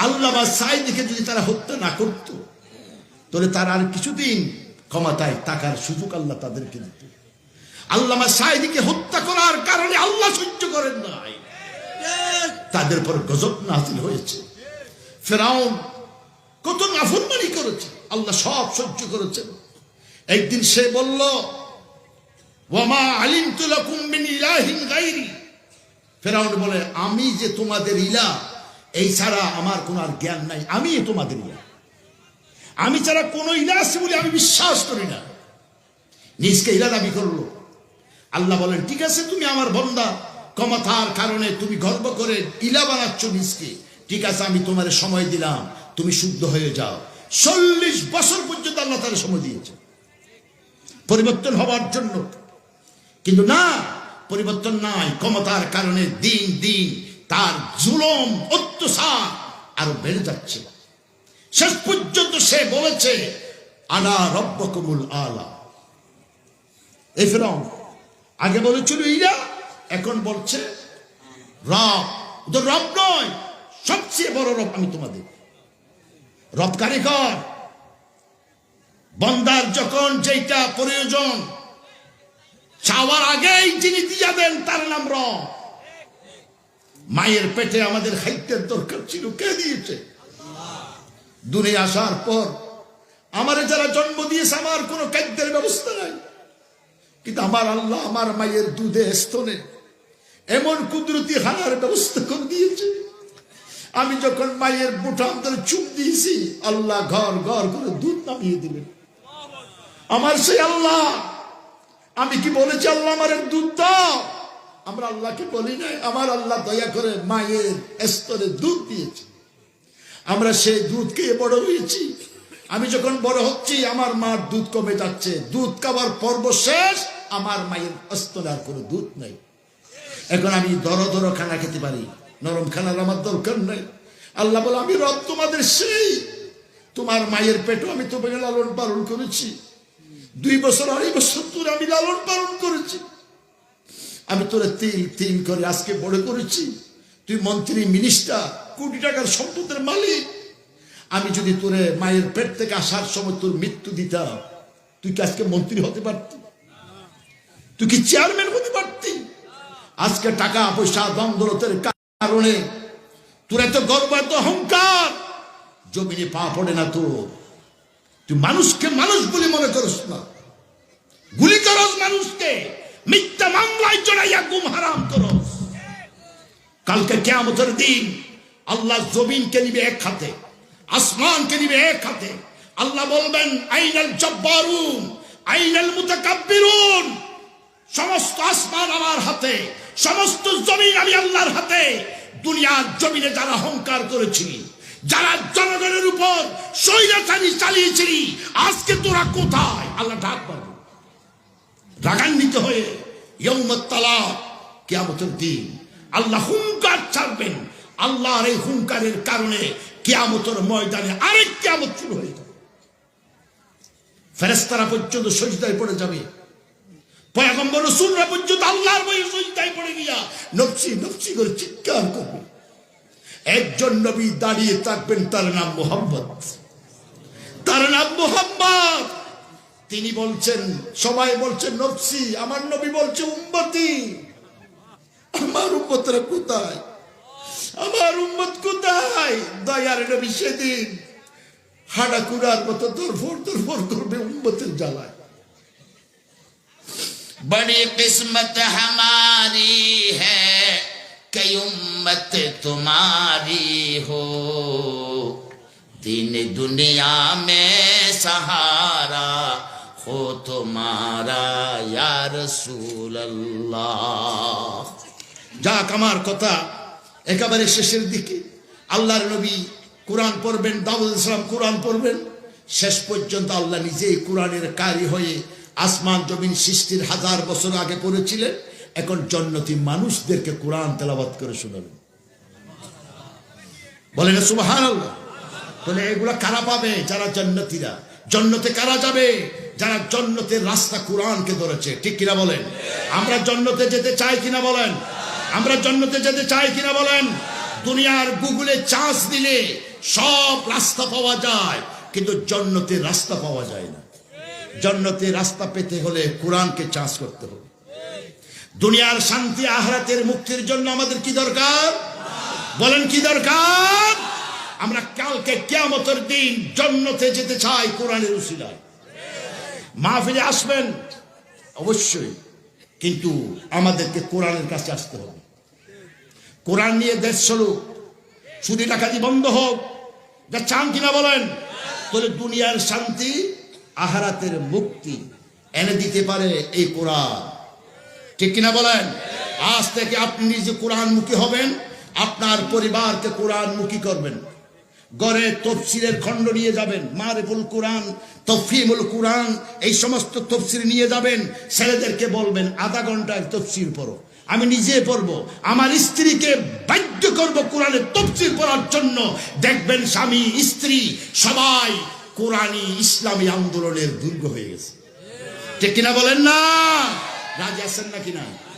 আল্লাহ বা সাইদিকে যদি তারা হত্যা না করত, তাহলে তারা আর কিছুদিন ক্ষমতায় টাকার সুযোগ আল্লাহ তাদেরকে দিত। আল্লামা সাইদিকে হত্যা করার কারণে আল্লাহ সহ্য করেন নাই। তাদের পর গজব নাজিল হয়েছে। ফেরাউন কত নাফরমানি করেছে। আল্লাহ সব সহ্য করেছেন। একদিন সে বলল, ওয়ামা আলিম তুলাকুম মিন ইলাহিন গাইরি। ফেরাউন বলে, আমি যে তোমাদের ইলা এই ছাড়া আমার কোনো আর জ্ঞান নাই। আমি তোমাদের ইলা আমি ছাড়া কোনো ইলা আছে বলে আমি বিশ্বাস করি না। নিজকে ইলা দাবি করল। আল্লাহ বলেন, ঠিক আছে, তুমি আমার বন্দা। ক্ষমতার কারণে তুমি গর্ব করে ইলা বানাচ্ছ নিজকে। ঠিক আছে, আমি তোমার সময় দিলাম। তুমি শুদ্ধ হয়ে যাও। চল্লিশ বছর পর্যন্ত আল্লাহ তার সময় দিয়েছে। পরিবর্তন হওয়ার জন্য। কিন্তু না, পরিবর্তন নাই। ক্ষমতার কারণে দিন দিন তার জুলম, অত্যাচার আরও বেড়ে যাচ্ছে। শেষ পর্যন্ত সে বলেছে আনা রব্বকুমুল আলা। এই ফেরাউন, আগে বলেছিল ইরা এখন বলছে, রব, তো রব নয়, সবচেয়ে বড় রব আমি তোমাদের। রব কারিগর বন্দার যখন যেটা প্রয়োজন, চাওয়ার আগেই যিনি দিয়া দেন, তার নাম রব। মায়ের পেটে আমাদের খাইতের দরকার ছিল, কে দিয়েছে? দুনিয়া আসার পর আমারে যারা জন্ম দিয়েছে, আমার কোনো খাদ্যের ব্যবস্থা নাই। কিন্তু আমার আল্লাহ আমার মায়ের দুধে স্তনে এমন কুদরতি হানার ব্যবস্থা করে দিয়েছে। আমি যখন মায়ের বুটা আমাদের চুপ দিয়েছি, আল্লাহ ঘর ঘর করে দুধ নামিয়ে দিলেন। আমার সেই আল্লাহ, আমি কি বলেছি আল্লাহ আমার দুধ দাও? আমরা আল্লাহকে বলি নাই, আমার আল্লাহ দয়া করে মায়ের স্তরে দুধ দিয়েছে। আমরা সেই দুধ খেয়ে বড় হয়েছি। আমি যখন বড় হচ্ছি, আমার মার দুধ কমে যাচ্ছে। দুধ খাবার পর্ব শেষ, আমার মায়ের স্তরে আর কোনো দুধ নাই। এখন আমি দর দর খানা খেতে পারি। নরম খানার আমার দরকার নাই। আল্লাহ বলে, আমি রব তোমাদের সেই। তোমার মায়ের পেটও আমি তোমাকে লালন পালন করেছি। দুই বছর, আড়াই বছর তোর আমি লালন পালন করেছি। আমি তোরে তিল তিল করে আজকে বড় করেছি। তুই মন্ত্রী মিনিস্টার কোটি টাকার সম্পদের মালিক। আমি যদি তোরে মায়ের পেট থেকে আসার সময় তোর মৃত্যু দিতাম, তুই কি আজকে মন্ত্রী হতে পারতি? তুই কি চেয়ারম্যান হতে পারতি? আজকে টাকা, পয়সা দ্বন্দ্বরতের কারণে তোর এত গর্ব, এত অহংকার। জমিনে পা পড়ে না তো তুই মানুষকে মানুষ বলে মনে করিস না। গুলি করস মানুষকে। মিথ্যা মামলায় জড়াইয়া গুম হারাম করস কালকে কেয়ামতের দিন আল্লাহ জমিনকে নিবে এক হাতে, আসমানকে নিবে এক হাতে। আল্লাহ বলবেন, আইনাল জব্বারুন, আইনাল মুতাকাব্বিরুন। সমস্ত আসমান আমার হাতে, সমস্ত জমিন আমি আল্লাহর হাতে। দুনিয়ার জমিনে যারা অহংকার করেছি, যারা জনগণের উপর স্বৈরাচারী চালিয়েছিলি, আজকে তোরা কোথায়? আল্লাহ ডাক পাবো। রাগান্বিত হয়ে ইয়ৌমত তালা কেয়ামতের দিন। আল্লাহ হুঙ্কার ছাড়বেন। আল্লাহর এই হুঙ্কারের কারণে কেয়ামতের ময়দানে আরেক কেয়ামত শুরু হয়ে যাবে। ফেরেস্তারা পর্যন্ত সজদায় পড়ে যাবে। পয়গম্বর রসুলরা পর্যন্ত আল্লাহর বই সজদায় পড়ে গিয়া নফসি নফসি করে চিৎকার করবে। একজন নবী দাঁড়িয়ে থাকবেন, তার নাম মোহাম্মদ। তার নাম মোহাম্মদ। তিনি বলছেন সবাই বলছেন নফসি আমার নবী বলছে উম্মতি আমার উম্মতরা কোথায় আমার উম্মত কোথায় দয়ার নবী সেদিন হাডা কুড়ার মতো দরফর দরফর করবে উম্মতের জ্বালায় बड़ी किस्मत हमारी है कई उम्मत तुम्हारी हो दिन दुनिया में सहारा हो तुम्हारा या रसूल अल्लाह যাক আমার কথা একেবারে শেষের দিকে আল্লাহর নবী কোরআন পড়বেন দাউদ ইসলাম কোরআন পড়বেন শেষ পর্যন্ত আল্লাহ নিজেই কোরআনের কারি হয়ে আসমান জমিন সৃষ্টির হাজার বছর আগে করেছিলেন এখন জন্নতি মানুষদেরকে কোরআন তেলাবাত করে শোনাবেন বলেন সুবাহান আল্লাহ বলে এগুলা কারা পাবে যারা জন্নতিরা জন্নতে কারা যাবে? যারা জন্নতের রাস্তা কোরআনকে ধরেছে। ঠিক কিনা বলেন? আমরা জন্নতে যেতে চাই কিনা বলেন? আমরা জন্নতে যেতে চাই কিনা বলেন? দুনিয়ার গুগলে চান্স দিলে সব রাস্তা পাওয়া যায়, কিন্তু জন্নতের রাস্তা পাওয়া যায় না। জন্নতে রাস্তা পেতে হলে কোরআনকে চাষ করতে হবে। দুনিয়ার শান্তি আহরাতের মুক্তির জন্য আমাদের কি দরকার? বলেন কি দরকার? আমরা কালকে কেয়ামতের দিন জন্নতে যেতে চাই কোরআনের উসিলায়। মাহফিলে আসবেন? অবশ্যই। কিন্তু আমাদেরকে কোরআনের কাছে আসতে হবে। কোরআন নিয়ে দেশ চলুক চুরি ডাকাতি বন্ধ হোক। যা চান কিনা বলেন। তাহলে দুনিয়ার শান্তি, আহারাতের মুক্তি এনে দিতে পারে এই কোরআন। ঠিক কিনা বলেন? আজ থেকে আপনি নিজে কোরআন মুখী হবেন, আপনার পরিবারকে কোরআন মুখী করবেন। গড়ে তফসিরের খণ্ড নিয়ে যাবেন। মারেফুল কোরআন তফিমুল কোরআন, এই সমস্ত তফসির নিয়ে যাবেন। ছেলেদেরকে বলবেন, আধা ঘন্টায় তফসির পড়ো। আমি নিজে পড়ব। আমার স্ত্রীকে বাধ্য করব কোরআনের তফসির পড়ার জন্য। দেখবেন স্বামী, স্ত্রী সবাই কোরআনী ইসলামী আন্দোলনের দুর্গ হয়ে গেছে। ঠিক কিনা বলেন না? রাজি আছেন না কিনা